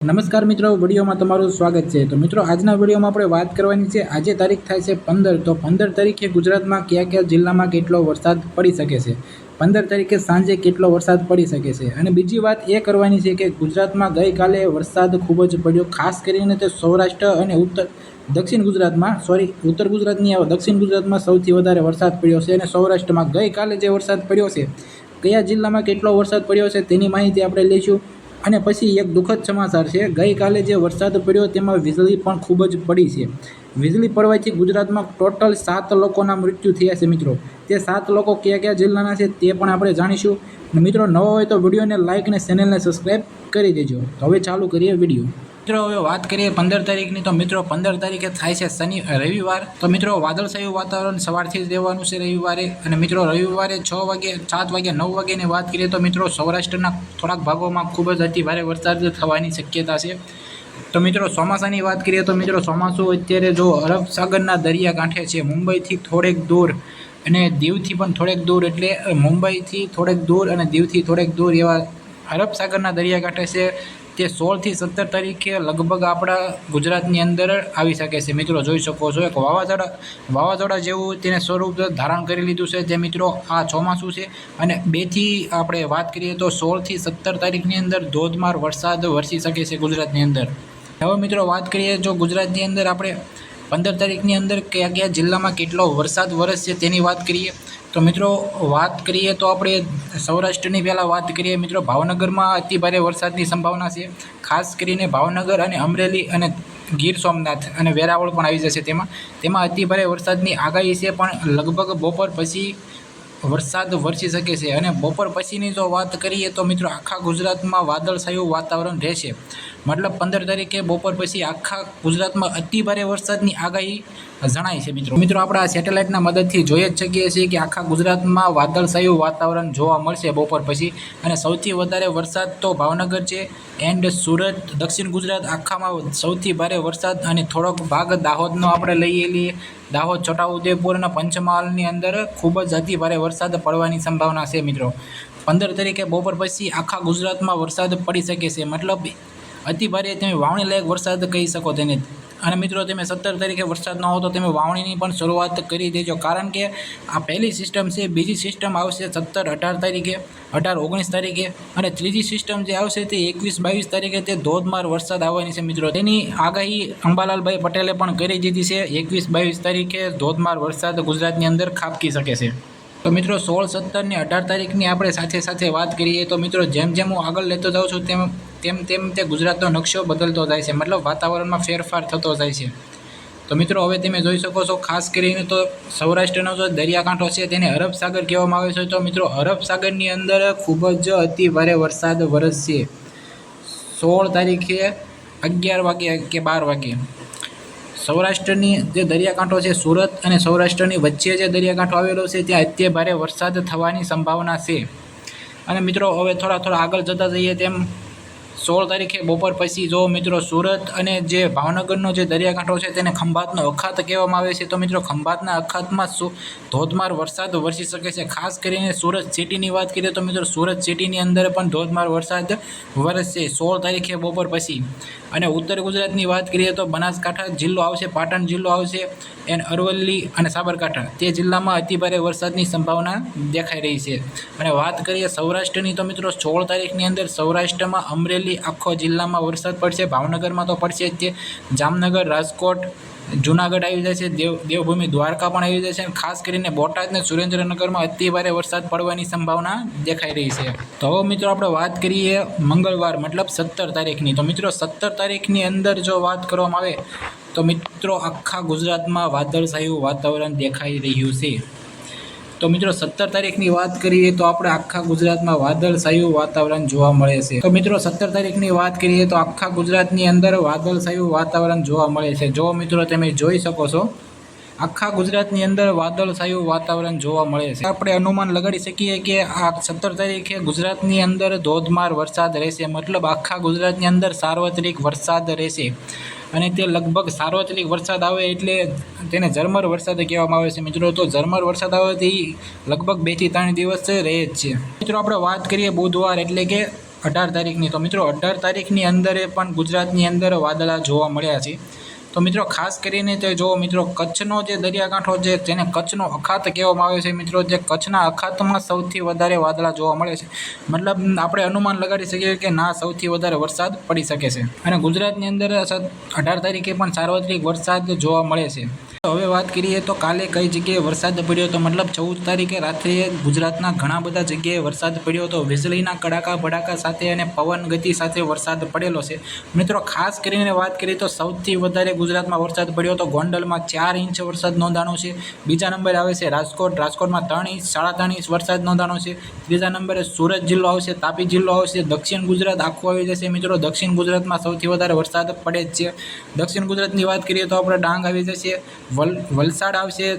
નમસ્કાર મિત્રો, વિડીયોમાં તમારું સ્વાગત છે. તો મિત્રો, આજના વિડીયોમાં આપણે વાત કરવાની છે, આજે તારીખ થાય છે પંદર. તો પંદર તારીખે ગુજરાતમાં કયા કયા જિલ્લામાં કેટલો વરસાદ પડી શકે છે? પંદર તારીખે સાંજે કેટલો વરસાદ પડી શકે છે? અને બીજી વાત એ કરવાની છે કે ગુજરાતમાં ગઈકાલે વરસાદ ખૂબ જ પડ્યો, ખાસ કરીને તે સૌરાષ્ટ્ર અને ઉત્તર, દક્ષિણ ગુજરાતમાં, સોરી, ઉત્તર ગુજરાતની દક્ષિણ ગુજરાતમાં સૌથી વધારે વરસાદ પડ્યો છે અને સૌરાષ્ટ્રમાં ગઈકાલે જે વરસાદ પડ્યો છે, કયા જિલ્લામાં કેટલો વરસાદ પડ્યો છે તેની માહિતી આપણે લઈશું. અને પછી એક દુઃખદ સમાચાર છે, ગઈકાલે જે વરસાદ પડ્યો તેમાં વીજળી પણ ખૂબ જ પડી છે. વીજળી પડવાથી ગુજરાતમાં ટોટલ સાત લોકોના મૃત્યુ થયા છે મિત્રો. તે સાત લોકો કયા કયા જિલ્લાના છે તે પણ આપણે જાણીશું. અને મિત્રો, નવો હોય તો વિડીયોને લાઇક અને ચેનલને સબસ્ક્રાઈબ કરી દેજો. હવે ચાલુ કરીએ વીડિયો. મિત્રો, હવે વાત કરીએ પંદર તારીખની. તો મિત્રો, પંદર તારીખે થાય છે શનિ રવિવાર. તો મિત્રો, વાદળછાયું વાતાવરણ સવારથી જ રહેવાનું છે રવિવારે. અને મિત્રો, રવિવારે છ વાગે, સાત વાગે, નવ વાગ્યાની વાત કરીએ તો મિત્રો, સૌરાષ્ટ્રના થોડાક ભાગોમાં ખૂબ જ અતિ ભારે વરસાદ થવાની શક્યતા છે. તો મિત્રો, ચોમાસાની વાત કરીએ તો મિત્રો, ચોમાસું અત્યારે જો અરબ સાગરના દરિયા કાંઠે છે, મુંબઈથી થોડેક દૂર અને દીવથી પણ થોડેક દૂર એટલે મુંબઈથી થોડેક દૂર અને દીવથી થોડેક દૂર એવા અરબ સાગરના દરિયા કાંઠે છે. તે સોળથી સત્તર તારીખે લગભગ આપણા ગુજરાતની અંદર આવી શકે છે. મિત્રો જોઈ શકો છો, એક વાવાઝોડા વાવાઝોડા જેવું તેને સ્વરૂપ ધારણ કરી લીધું છે તે મિત્રો આ ચોમાસું છે. અને બેથી આપણે વાત કરીએ તો સોળથી સત્તર તારીખની અંદર ધોધમાર વરસાદ વરસી શકે છે ગુજરાતની અંદર. હવે મિત્રો વાત કરીએ જો ગુજરાતની અંદર આપણે પંદર તારીખની અંદર કયા કયા જિલ્લામાં કેટલો વરસાદ વરસશે તેની વાત કરીએ. તો મિત્રો, વાત કરીએ તો આપણે સૌરાષ્ટ્રની પહેલાં વાત કરીએ. મિત્રો, ભાવનગરમાં અતિ ભારે વરસાદની સંભાવના છે. ખાસ કરીને ભાવનગર અને અમરેલી અને ગીર સોમનાથ અને વેરાવળ પણ આવી જશે તેમાં. તેમાં અતિ ભારે વરસાદની આગાહી છે, પણ લગભગ બપોર પછી વરસાદ વરસી શકે છે. અને બપોર પછીની જો વાત કરીએ તો મિત્રો, આખા ગુજરાતમાં વાદળછાયું વાતાવરણ રહેશે. મતલબ પંદર તારીખે બપોર પછી આખા ગુજરાતમાં અતિ ભારે વરસાદની આગાહી જણાય છે મિત્રો. મિત્રો, આપણે આ સેટેલાઇટના મદદથી જોઈ જ શકીએ છીએ કે આખા ગુજરાતમાં વાદળછાયું વાતાવરણ જોવા મળશે બપોર પછી અને સૌથી વધારે વરસાદ તો ભાવનગર છે એન્ડ સુરત, દક્ષિણ ગુજરાત આખામાં સૌથી ભારે વરસાદ અને થોડોક ભાગ દાહોદનો આપણે લઈએ લઈએ દાહોદ, છોટાઉદેપુર અને પંચમહાલની અંદર ખૂબ જ અતિ ભારે વરસાદ પડવાની સંભાવના છે મિત્રો. પંદર તારીખે બપોર પછી આખા ગુજરાતમાં વરસાદ પડી શકે છે. મતલબ અતિ ભારે તમે વાવણી લાયક વરસાદ કહી શકો તેને. અને મિત્રો, તમે સત્તર તારીખે વરસાદ ન હો તો તમે વાવણીની પણ શરૂઆત કરી દેજો. કારણ કે આ પહેલી સિસ્ટમ છે, બીજી સિસ્ટમ આવશે સત્તર, અઢાર તારીખે, અઢાર, ઓગણીસ તારીખે અને ત્રીજી સિસ્ટમ જે આવશે તે એકવીસ, બાવીસ તારીખે તે ધોધમાર વરસાદ આવવાની છે મિત્રો. તેની આગાહી અંબાલાલભાઈ પટેલે પણ કરી દીધી છે. એકવીસ, બાવીસ તારીખે ધોધમાર વરસાદ ગુજરાતની અંદર ખાબકી શકે છે. તો મિત્રો સોળ, સત્તર ને અઢાર તારીખની આપણે સાથે સાથે વાત કરીએ તો મિત્રો જેમ જેમ હું આગળ લેતો જાઉં છું તેમ તેમ તેમ તે ગુજરાતનો નકશો બદલતો જાય છે. મતલબ વાતાવરણમાં ફેરફાર થતો જાય છે. તો મિત્રો હવે તમે જોઈ શકો છો, ખાસ કરીને તો સૌરાષ્ટ્રનો જો દરિયાકાંઠો છે તેને અરબ સાગર કહેવામાં આવે છે. તો મિત્રો અરબ સાગરની અંદર ખૂબ જ અતિ ભારે વરસાદ વરસશે. સોળ તારીખે અગિયાર વાગે કે બાર વાગે સૌરાષ્ટ્રની જે દરિયાકાંઠો છે, સુરત અને સૌરાષ્ટ્રની વચ્ચે જે દરિયાકાંઠો આવેલો છે, ત્યાં અત્યે ભારે વરસાદ થવાની સંભાવના છે. અને મિત્રો, હવે થોડા થોડા આગળ જતા જઈએ તેમ સોળ તારીખે બપોર પછી જો મિત્રો સુરત અને જે ભાવનગરનો જે દરિયાકાંઠો છે તેને ખંભાતનો અખાત કહેવામાં આવે છે, તો મિત્રો ખંભાતના અખાતમાં ધોધમાર વરસાદ વરસી શકે છે. ખાસ કરીને સુરત સિટીની વાત કરીએ તો મિત્રો સુરત સિટીની અંદર પણ ધોધમાર વરસાદ વરસશે સોળ તારીખે બપોર પછી. અને ઉત્તર ગુજરાતની વાત કરીએ તો બનાસકાંઠા જિલ્લો આવશે, પાટણ જિલ્લો આવશે, એન અરવલ્લી અને સાબરકાંઠા. તે જિલ્લામાં અતિભારે વરસાદની સંભાવના દેખાઈ રહી છે. અને વાત કરીએ સૌરાષ્ટ્રની, તો મિત્રો સોળ તારીખની અંદર સૌરાષ્ટ્રમાં અમરેલી આખો જિલ્લામાં વરસાદ પડશે, ભાવનગરમાં તો પડશે જ તે. જામનગર, રાજકોટ, જુનાગઢ આવી છે દેવ, દેવભૂમિ, દ્વારકા પણ આવી અને ખાસ કરીને બોટાદ અને સુરેન્દ્રનગરમાં અતિ ભારે વરસાદ પડવાની સંભાવના દેખાઈ રહી છે. તો હવે મિત્રો આપણે વાત કરીએ મંગળવાર, મતલબ સત્તર તારીખની. તો મિત્રો સત્તર તારીખની અંદર જો વાત કરવામાં આવે, તો મિત્રો આખા ગુજરાતમાં વાદળછાયું વાતાવરણ દેખાઈ રહ્યું છે. તો મિત્રો, સત્તર તારીખની વાત કરીએ તો આપણે આખા ગુજરાતમાં વાદળછાયું વાતાવરણ જોવા મળે છે. તો મિત્રો, સત્તર તારીખની વાત કરીએ તો આખા ગુજરાતની અંદર વાદળછાયું વાતાવરણ જોવા મળે છે. જો મિત્રો, તમે જોઈ શકો છો. આખા ગુજરાતની અંદર વાદળછાયું વાતાવરણ જોવા મળે છે. આપણે અનુમાન લગાડી શકીએ કે આ સત્તર તારીખે ગુજરાતની અંદર ધોધમાર વરસાદ રહેશે. મતલબ આખા ગુજરાતની અંદર સાર્વત્રિક વરસાદ રહેશે. અને તે લગભગ સાર્વત્રિક વરસાદ આવે એટલે તેને ઝરમર વરસાદ કહેવામાં આવે છે. મિત્રો, તો ઝરમર વરસાદ આવે તે લગભગ બેથી ત્રણ દિવસ રહે જ છે. મિત્રો, આપણે વાત કરીએ બુધવાર એટલે કે અઢાર તારીખની. તો મિત્રો, અઢાર તારીખની અંદરે પણ ગુજરાતની અંદર વાદળા જોવા મળ્યા છે. તો મિત્રો, ખાસ કરીને તે જો મિત્રો, કચ્છનો જે દરિયાકાંઠો છે જેને કચ્છનો અખાત કહેવામાં આવે છે મિત્રો. જે કચ્છના અખાતમાં સૌથી વધારે વાદળા જોવા મળે છે. મતલબ, આપણે અનુમાન લગાડી શકીએ કે ના, સૌથી વધારે વરસાદ પડી શકે છે. અને ગુજરાતની અંદર અઢાર તારીખે પણ સાર્વત્રિક વરસાદ જોવા મળે છે. હવે વાત કરીએ તો કાલે કઈ જગ્યાએ વરસાદ પડ્યો તો મતલબ ચૌદ તારીખે રાત્રે ગુજરાતના ઘણા બધા જગ્યાએ વરસાદ પડ્યો હતો વીજળીના કડાકા ભડાકા સાથે અને પવન ગતિ સાથે વરસાદ પડેલો છે. મિત્રો, ખાસ કરીને વાત કરીએ તો સૌથી વધારે ગુજરાતમાં વરસાદ પડ્યો તો ગોંડલમાં ચાર ઇંચ વરસાદ નોંધાણો છે. બીજા નંબરે આવે છે રાજકોટ, રાજકોટમાં ત્રણ ઇંચ, સાડા ત્રણ ઇંચ વરસાદ નોંધાણો છે. ત્રીજા નંબરે સુરત જિલ્લો આવશે, તાપી જિલ્લો આવશે, દક્ષિણ ગુજરાત આખું આવી જશે. મિત્રો, દક્ષિણ ગુજરાતમાં સૌથી વધારે વરસાદ પડે જ છે. દક્ષિણ ગુજરાતની વાત કરીએ તો આપણે ડાંગ આવી જશે. વલ, વલસાડ આવશે,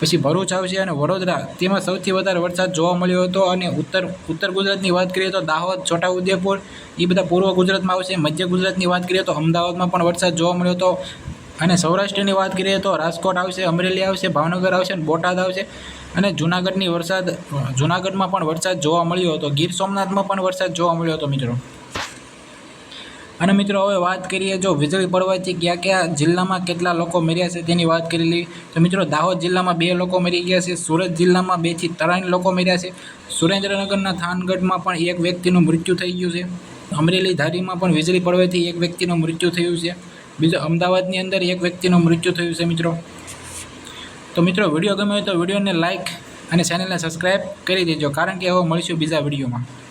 પછી ભરૂચ આવશે અને વડોદરા. તેમાં સૌથી વધારે વરસાદ જોવા મળ્યો હતો અને ઉત્તર ઉત્તર ગુજરાતની વાત કરીએ તો દાહોદ, છોટાઉદેપુર એ બધા પૂર્વ ગુજરાતમાં આવશે. મધ્ય ગુજરાતની વાત કરીએ તો અમદાવાદમાં પણ વરસાદ જોવા મળ્યો હતો. અને સૌરાષ્ટ્રની વાત કરીએ તો રાજકોટ આવશે, અમરેલી આવશે, ભાવનગર આવશે અને બોટાદ આવશે. અને જૂનાગઢની વરસાદ, જૂનાગઢમાં પણ વરસાદ જોવા મળ્યો હતો. ગીર સોમનાથમાં પણ વરસાદ જોવા મળ્યો હતો, મિત્રો. અને મિત્રો, હવે વાત કરીએ જો વીજળી પડવાથી કયા કયા જિલ્લામાં કેટલા લોકો મર્યા છે તેની વાત કરી લઈએ. તો મિત્રો, દાહોદ જિલ્લામાં બે લોકો મરી ગયા છે, સુરત જિલ્લામાં બેથી ત્રણ લોકો મર્યા છે. સુરેન્દ્રનગરના થાનગઢમાં પણ એક વ્યક્તિનું મૃત્યુ થઈ ગયું છે. અમરેલી ધારીમાં પણ વીજળી પડવાથી એક વ્યક્તિનું મૃત્યુ થયું છે. બીજો અમદાવાદની અંદર એક વ્યક્તિનું મૃત્યુ થયું છે, મિત્રો. તો મિત્રો, વીડિયો ગમે તો વિડીયોને લાઇક અને ચેનલને સબસ્ક્રાઈબ કરી દેજો, કારણ કે હવે મળીશું બીજા વિડીયોમાં.